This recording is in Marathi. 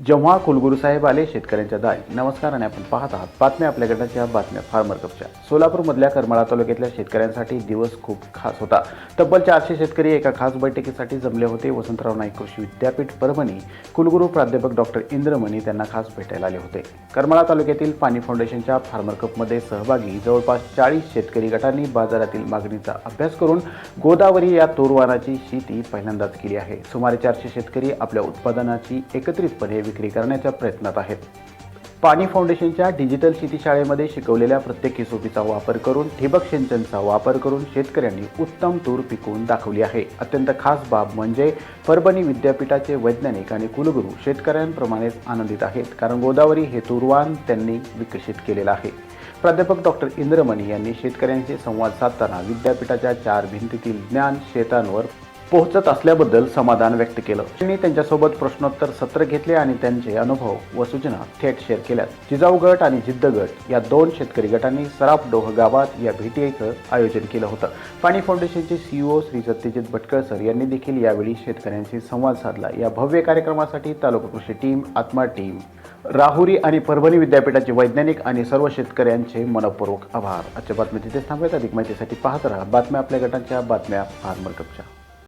जेव्हा कुलगुरू साहेब आले शेतकऱ्यांच्या दारी. नमस्कार आणि आपण पाहत आहात बातम्या आपल्या गटाच्या बातम्या फार्मर कपच्या सोलापूरमधल्या करमाळा तालुक्यातल्या शेतकऱ्यांसाठी दिवस खूप खास होता. तब्बल चारशे शेतकरी एका खास बैठकीसाठी जमले होते. वसंतराव नाईक कृषी विद्यापीठ परभणी कुलगुरू प्राध्यापक डॉक्टर इंद्रमणी त्यांना खास भेटायला आले होते. करमाळा तालुक्यातील पाणी फाउंडेशनच्या फार्मर कपमध्ये सहभागी जवळपास चाळीस शेतकरी गटांनी बाजारातील मागणीचा अभ्यास करून गोदावरी या तोरवानाची शेती पहिल्यांदाच केली आहे. सुमारे चारशे शेतकरी आपल्या उत्पादनाची एकत्रितपणे विक्री करण्याच्या प्रयत्नात आहेत. पाणी फाउंडेशनच्या डिजिटल शेती शाळेमध्ये शिकवलेल्या प्रत्येक हिसोबीचा वापर करून ठिबक सिंचनचा वापर करून शेतकऱ्यांनी उत्तम तूर पिकवून दाखवली आहे. अत्यंत खास बाब म्हणजे परभणी विद्यापीठाचे वैज्ञानिक आणि कुलगुरू शेतकऱ्यांप्रमाणेच आनंदित आहेत कारण गोदावरी हे तूरवान त्यांनी विकसित केलेलं आहे. प्राध्यापक डॉक्टर इंद्रमणी यांनी शेतकऱ्यांशी संवाद साधताना विद्यापीठाच्या चार भिंतीतील ज्ञान शेतांवर पोहोचत असल्याबद्दल समाधान व्यक्त केलं. त्यांनी त्यांच्यासोबत प्रश्नोत्तर सत्र घेतले आणि त्यांचे अनुभव व सूचना थेट शेअर केल्या जिजाऊ गट आणि जिद्द गट या दोन शेतकरी गटांनी सराफडोह गावात या भेटीचं आयोजन केलं होतं. पाणी फाउंडेशनचे सीईओ श्री सत्यजित भटकळ सर यांनी देखील यावेळी शेतकऱ्यांशी संवाद साधला. या भव्य कार्यक्रमासाठी तालुका कृषी टीम आत्मा टीम राहुरी आणि परभणी विद्यापीठाचे वैज्ञानिक आणि सर्व शेतकऱ्यांचे मनपूर्वक आभार. आजच्या बातम्या तिथे थांबआहेत अधिक माहितीसाठी पाहत राहा. बातम्या आपल्या गटांच्या बातम्या फार्मर कपच्या